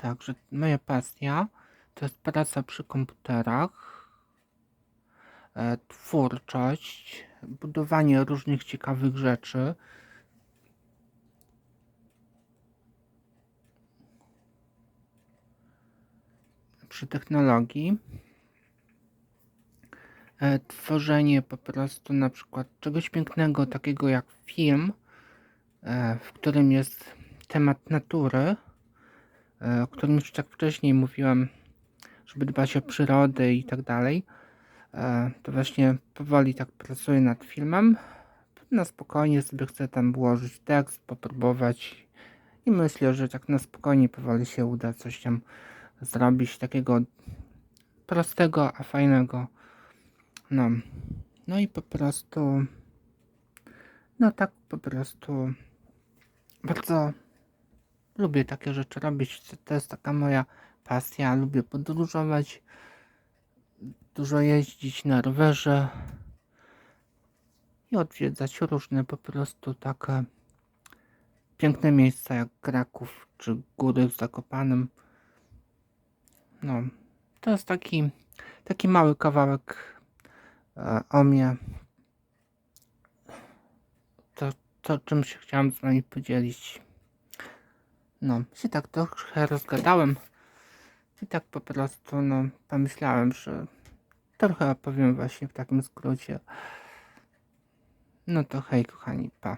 tak, że moja pasja to jest praca przy komputerach, e, twórczość, budowanie różnych ciekawych rzeczy. Przy technologii. E, tworzenie po prostu na przykład czegoś pięknego, takiego jak film, e, w którym jest temat natury, o którym już tak wcześniej mówiłem, żeby dbać o przyrodę i tak dalej. E, to właśnie powoli tak pracuję nad filmem. Na spokojnie sobie chcę tam włożyć tekst, popróbować i myślę, że tak na spokojnie powoli się uda coś tam zrobić takiego prostego, a fajnego. No, no i po prostu, no tak po prostu bardzo lubię takie rzeczy robić. To- jest taka moja pasja. Lubię podróżować, dużo jeździć na rowerze i odwiedzać różne po prostu takie piękne miejsca jak Kraków czy góry w Zakopanem. No, to jest taki, taki mały kawałek e, o mnie. To, to czym się chciałem z wami podzielić. No, się tak trochę rozgadałem. I tak po prostu, no, pomyślałem, że trochę opowiem właśnie w takim skrócie. No to hej, kochani, pa.